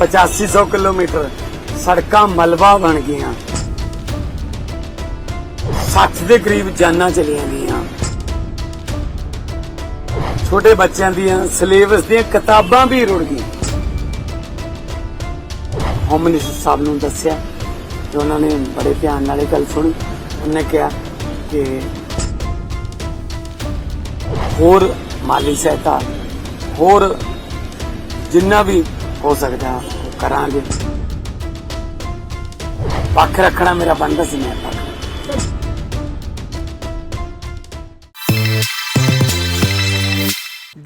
8500 kilometre ਸੜਕਾਂ ਮਲਬਾ ਬਣ ਗਈਆਂ। 60 ਦੇ ਕਰੀਬ ਜਾਨਾਂ ਚਲੀਆਂ ਗਈਆਂ। ਛੋਟੇ ਬੱਚਿਆਂ ਦੀਆਂ ਸਿਲੇਬਸ ਦੀਆਂ ਕਿਤਾਬਾਂ ਵੀ ਰੁੜ ਗਈਆਂ। ਹੋਮ ਮਿਨਿਸਟਰ ਸਾਹਿਬ ਨੂੰ ਦੱਸਿਆ ਤੇ ਉਹਨਾਂ ਨੇ ਬੜੇ ਧਿਆਨ ਨਾਲ ਇਹ ਗੱਲ ਸੁਣੀ। ਉਹਨੇ ਕਿਹਾ ਕਿ ਹੋਰ ਮਾਲੀ ਸਹਾਇਤਾ, ਹੋਰ ਜਿੰਨਾ ਵੀ ਹੋ ਸਕਦਾ ਉਹ ਕਰਾਂਗੇ। ਪੱਖ ਰੱਖਣਾ ਮੇਰਾ ਬਣਦਾ ਸੀ ਮੈਂ ਪੱਖ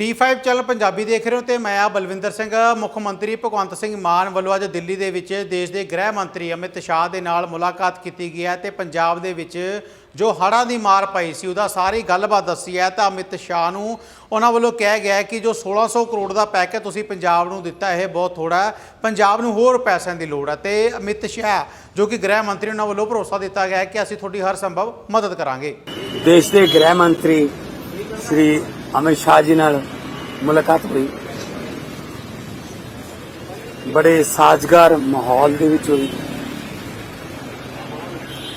D5 ਚੈਨਲ ਪੰਜਾਬੀ ਦੇਖ ਰਹੇ ਹੋ ਤੇ ਮੈਂ ਆ ਬਲਵਿੰਦਰ ਸਿੰਘ, ਮੁੱਖ ਮੰਤਰੀ ਭਗਵੰਤ ਸਿੰਘ ਮਾਨ ਵੱਲੋਂ ਅੱਜ ਦਿੱਲੀ ਦੇ ਵਿੱਚ ਦੇਸ਼ ਦੇ ਗ੍ਰਹਿ ਮੰਤਰੀ ਅਮਿਤ ਸ਼ਾਹ ਦੇ ਨਾਲ ਮੁਲਾਕਾਤ ਕੀਤੀ ਗਈ ਹੈ ਤੇ ਪੰਜਾਬ ਦੇ ਵਿੱਚ ਜੋ ਹੜ੍ਹਾਂ ਦੀ ਮਾਰ ਪਈ ਸੀ ਉਹਦਾ ਸਾਰੀ ਗੱਲਬਾਤ ਦੱਸੀ ਹੈ ਤਾਂ ਅਮਿਤ ਸ਼ਾਹ ਨੂੰ ਉਹਨਾਂ ਵੱਲੋਂ ਕਿਹਾ ਗਿਆ ਕਿ ਜੋ 1600 ਕਰੋੜ ਦਾ ਪੈਕੇਜ ਤੁਸੀਂ ਪੰਜਾਬ ਨੂੰ ਦਿੱਤਾ, ਇਹ ਬਹੁਤ ਥੋੜਾ ਪੰਜਾਬ ਨੂੰ ਹੋਰ ਪੈਸਿਆਂ ਦੀ ਲੋੜ ਹੈ ਤੇ ਅਮਿਤ ਸ਼ਾਹ, ਜੋ ਕਿ ਗ੍ਰਹਿ ਮੰਤਰੀ ਉਹਨਾਂ ਵੱਲੋਂ ਭਰੋਸਾ ਦਿੱਤਾ ਗਿਆ ਕਿ ਅਸੀਂ ਤੁਹਾਡੀ ਹਰ ਸੰਭਵ ਮਦਦ ਕਰਾਂਗੇ। ਦੇਸ਼ ਦੇ ਗ੍ਰਹਿ ਮੰਤਰੀ ਸ੍ਰੀ ਅਮਿਤ ਸ਼ਾਹ ਜੀ ਨਾਲ ਮੁਲਾਕਾਤ ਹੋਈ। ਬੜੇ ਸਾਜ਼ਗਾਰ ਮਾਹੌਲ ਦੇ ਵਿੱਚ ਹੋਈ।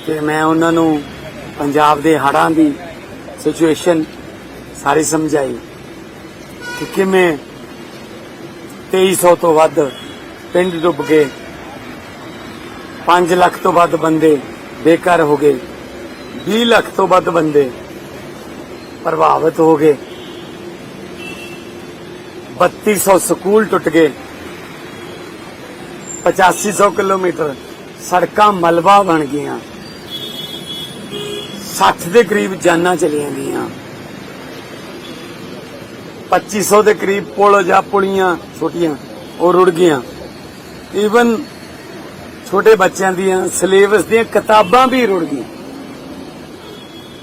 ਤੇ ਮੈਂ ਉਹਨਾਂ ਨੂੰ ਪੰਜਾਬ ਦੇ ਹੜਾਂ ਦੀ ਸਿਚੁਏਸ਼ਨ ਸਾਰੀ ਸਮਝਾਈ ਕਿ ਕਿਵੇਂ 2300 ਤੋਂ ਵੱਧ ਪਿੰਡ ਡੁੱਬ ਗਏ। 5 ਲੱਖ ਤੋਂ ਵੱਧ ਬੰਦੇ ਬੇਘਰ ਹੋ ਗਏ। 20 ਲੱਖ ਤੋਂ ਵੱਧ ਬੰਦੇ ਪ੍ਰਭਾਵਿਤ ਹੋ ਗਏ। 3200 ਸਕੂਲ ਟੁੱਟ ਗਏ 8500 ਕਿਲੋਮੀਟਰ ਸੜਕਾਂ ਮਲਬਾ ਬਣ ਗਈਆਂ 60 ਦੇ ਕਰੀਬ ਜਾਨਾਂ ਚਲੀਆਂ ਗਈਆਂ 2500 ਦੇ ਕਰੀਬ ਪੁਲ ਜਾਂ ਪੁਲੀਆਂ ਛੋਟੀਆਂ ਉਹ ਰੁੜ ਗਈਆਂ ਈਵਨ ਛੋਟੇ ਬੱਚਿਆਂ ਦੀਆਂ ਸਿਲੇਬਸ ਦੀਆਂ ਕਿਤਾਬਾਂ ਵੀ ਰੁੜ ਗਈਆਂ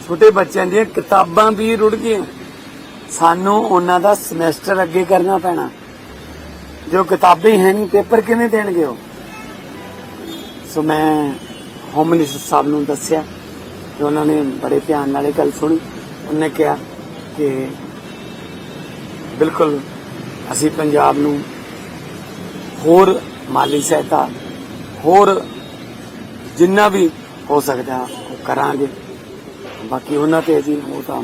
ਛੋਟੇ ਬੱਚਿਆਂ ਦੀਆਂ ਕਿਤਾਬਾਂ ਵੀ ਰੁੜ ਗਈਆਂ ਸਾਨੂੰ ਉਹਨਾਂ ਦਾ ਸਮੈਸਟਰ ਅੱਗੇ ਕਰਨਾ ਪੈਣਾ। ਜੋ ਕਿਤਾਬਾਂ ਹੈ ਨਹੀਂ, ਪੇਪਰ ਕਿਵੇਂ ਦੇਣਗੇ ਉਹ? ਸੋ ਮੈਂ ਹੋਮ ਮਿਨਿਸਟਰ ਸਾਹਿਬ ਨੂੰ ਦੱਸਿਆ ਤੇ ਉਹਨਾਂ ਨੇ ਬੜੇ ਧਿਆਨ ਨਾਲ ਇਹ ਗੱਲ ਸੁਣੀ। ਉਹਨੇ ਕਿਹਾ ਕਿ ਬਿਲਕੁਲ ਅਸੀਂ ਪੰਜਾਬ ਨੂੰ ਹੋਰ ਮਾਲੀ ਸਹਾਇਤਾ, ਹੋਰ ਜਿੰਨਾ ਵੀ ਹੋ ਸਕਦਾ ਉਹ ਕਰਾਂਗੇ। ਬਾਕੀ ਉਹਨਾਂ ਤੇ ਅਸੀਂ ਉਹ ਤਾਂ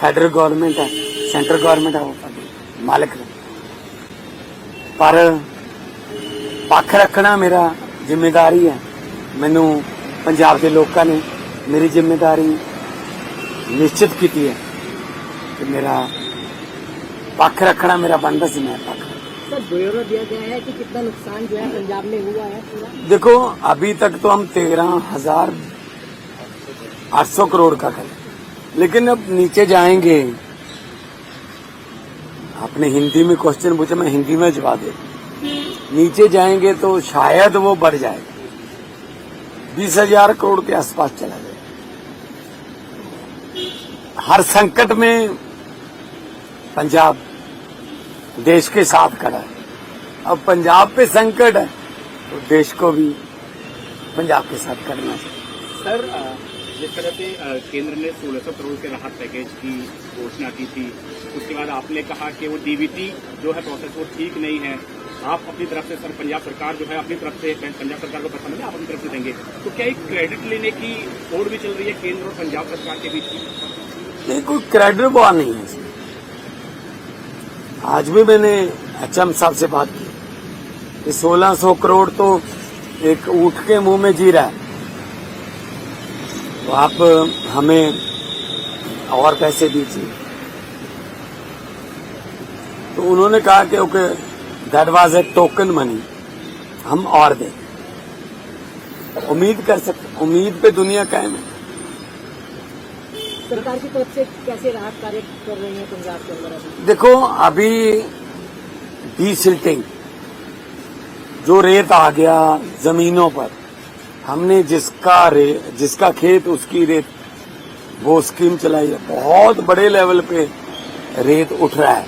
ਫੈਡਰਲ ਗਵਰਨਮੈਂਟ ਹੈ ਸੈਂਟਰ ਗਵਰਨਮੈਂਟ ਹੈ ਉਹ ਸਾਡੀ ਮਾਲਕ ਹੈ ਪਰ ਪੱਖ ਰੱਖਣਾ ਮੇਰਾ ਜ਼ਿੰਮੇਵਾਰੀ ਹੈ ਮੈਨੂੰ ਪੰਜਾਬ ਦੇ ਲੋਕਾਂ ਨੇ ਮੇਰੀ ਜ਼ਿੰਮੇਵਾਰੀ ਨਿਸ਼ਚਿਤ ਕੀਤੀ ਹੈ ਕਿ ਮੇਰਾ ਪੱਖ ਰੱਖਣਾ ਮੇਰਾ ਬਣਦਾ ਸੀ ਮੈਂ ਪੱਖ सर ब्यौरा दिया गया है कि कितना नुकसान जो है पंजाब में हुआ है पूरा देखो अभी तक तो हम तेरह हजार आठ सौ करोड़ का करें लेकिन अब नीचे जाएँगे। आपने हिंदी में क्वेश्चन पूछा, मैं हिंदी में जवाब दे नीचे जाएँगे तो शायद वो बढ़ जाएगा बीस हज़ार करोड़ के आसपास चला जाएगा हर संकट में पंजाब देश के साथ खड़ा है। अब पंजाब पे संकट है तो देश को भी पंजाब के साथ करना चाहिए। सर जिस तरह से केंद्र ने 1600 करोड़ के राहत पैकेज की घोषणा की थी, उसके बाद आपने कहा कि वो डीबीटी जो है प्रोसेस वो ठीक नहीं है। आप अपनी तरफ़ से सर, पंजाब सरकार जो है अपनी तरफ़ से पंजाब सरकार को पसंद है, आप अपनी तरफ़ से देंगे। तो क्या एक क्रेडिट लेने की होड़ भी चल रही है केंद्र और पंजाब सरकार के बीच नहीं, कोई क्रेडिट वॉर नहीं है आज भी मैंने एचएम साहब से बात की। सोलह सौ करोड़ तो एक ऊँट के मुँह में जी रहा है। तो आप हमें और पैसे दीजिए। तो उन्होंने कहा कि okay that was a token money हम और दें। उम्मीद कर सकते उम्मीद पे दुनिया कायम है। सरकार की तरफ़ से कैसे राहत कार्य कर रही है पंजाब के अंदर अभी? देखो अभी डीसिल्टिंग जो रेत आ गया जमीनों पर हमने जिसका रे, जिसका खेत, उसकी रेत, वो स्कीम चलाई है। बहुत बड़े लेवल पे रेत उठ रहा है।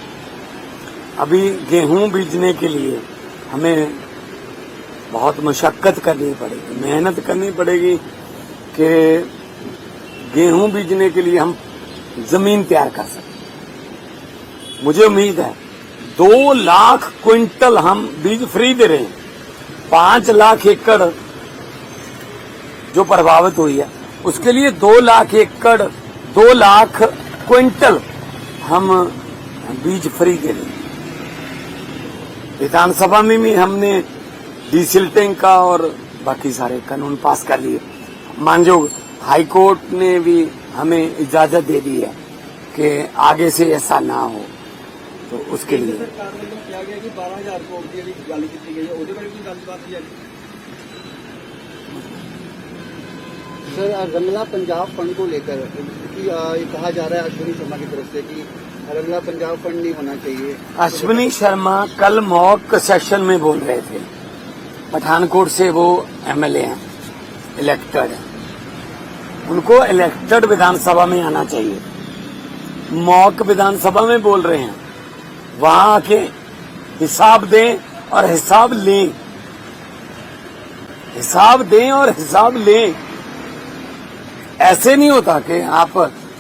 अभी गेहूँ बीजने के लिए हमें बहुत मशक्कत करनी पड़ेगी, मेहनत करनी पड़ेगी कि गेहूँ बीजने के लिए हम ज़मीन तैयार कर सकें। मुझे उम्मीद है, दो लाख क्विंटल हम बीज फ्री दे रहे हैं। पाँच लाख एकड़ जो प्रभावित हुई है। उसके लिए दो लाख एकड़, दो लाख क्विंटल हम बीज फ्री के लिए विधानसभा में भी हमने डिसिल्टिंग का और बाकी सारे कानून पास कर लिए। मानजो हाईकोर्ट ने भी हमें इजाज़त दे दी है कि आगे से ऐसा ना हो। तो उसके लिए। तो सर रंगला पंजाब फंड को लेकर कहा जा रहा है अश्विनी शर्मा की तरफ़ से कि रंगला पंजाब फंड नहीं होना चाहिए। अश्विनी शर्मा कल मॉक सेशन में बोल रहे थे। पठानकोट से वो एमएलए हैं इलेक्टेड हैं। उनको इलेक्टेड विधानसभा में आना चाहिए। मॉक विधानसभा में बोल रहे हैं। वहाँ आके हिसाब दें और हिसाब लें। हिसाब दें और हिसाब लें। ऐसे नहीं होता कि आप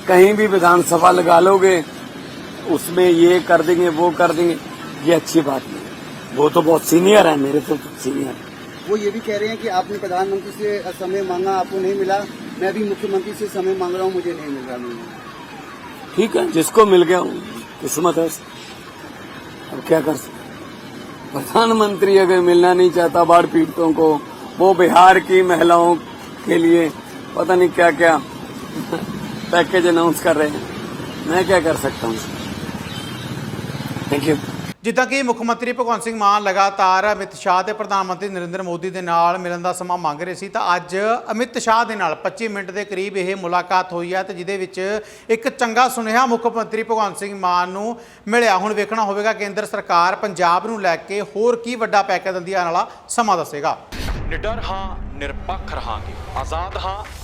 कहीं भी विधानसभा लगा लोगे उसमें ये कर देंगे वो कर देंगे। ये अच्छी बात नहीं वो तो बहुत सीनियर है मेरे तो सीनियर वो ये भी कह रहे हैं कि आपने प्रधानमंत्री से समय मांगा आपको नहीं मिला। मैं भी मुख्यमंत्री से समय मांग रहा हूँ मुझे नहीं मिल रहा नहीं ठीक है जिसको मिल गया वो किस्मत है अब क्या कर सकते प्रधानमंत्री अगर मिलना नहीं चाहता बाढ़ पीड़ितों को वो बिहार की महिलाओं के लिए पता नहीं क्या क्या पैकेज अनाउंस कर रहे हैं मैं क्या कर सकता हूँ थैंक यू ਜਿੱਦਾਂ ਕਿ ਮੁੱਖ ਮੰਤਰੀ ਭਗਵੰਤ ਸਿੰਘ ਮਾਨ ਲਗਾਤਾਰ ਅਮਿਤ ਸ਼ਾਹ ਤੇ ਪ੍ਰਧਾਨ ਮੰਤਰੀ ਨਰਿੰਦਰ ਮੋਦੀ ਦੇ ਨਾਲ ਮਿਲਣ ਦਾ ਸਮਾਂ ਮੰਗ ਰਹੇ ਸੀ ਤਾਂ ਅੱਜ ਅਮਿਤ ਸ਼ਾਹ ਦੇ ਨਾਲ 25 ਮਿੰਟ ਦੇ ਕਰੀਬ ਇਹ ਮੁਲਾਕਾਤ ਹੋਈ ਹੈ ਤੇ ਜਿਹਦੇ ਵਿੱਚ ਇੱਕ ਚੰਗਾ ਸੁਨੇਹਾ ਮੁੱਖ ਮੰਤਰੀ ਭਗਵੰਤ ਸਿੰਘ ਮਾਨ ਨੂੰ ਮਿਲਿਆ ਹੁਣ ਵੇਖਣਾ ਹੋਵੇਗਾ ਕੇਂਦਰ ਸਰਕਾਰ ਪੰਜਾਬ ਨੂੰ ਲੈ ਕੇ ਹੋਰ ਕੀ ਵੱਡਾ ਪੈਕੇਜ ਦਿੰਦੀ ਆਉਣ ਵਾਲਾ ਸਮਾਂ ਦੱਸੇਗਾ ਨਿਡਰ ਹਾਂ ਨਿਰਪੱਖ ਰਹਾਂਗੇ ਆਜ਼ਾਦ ਹਾਂ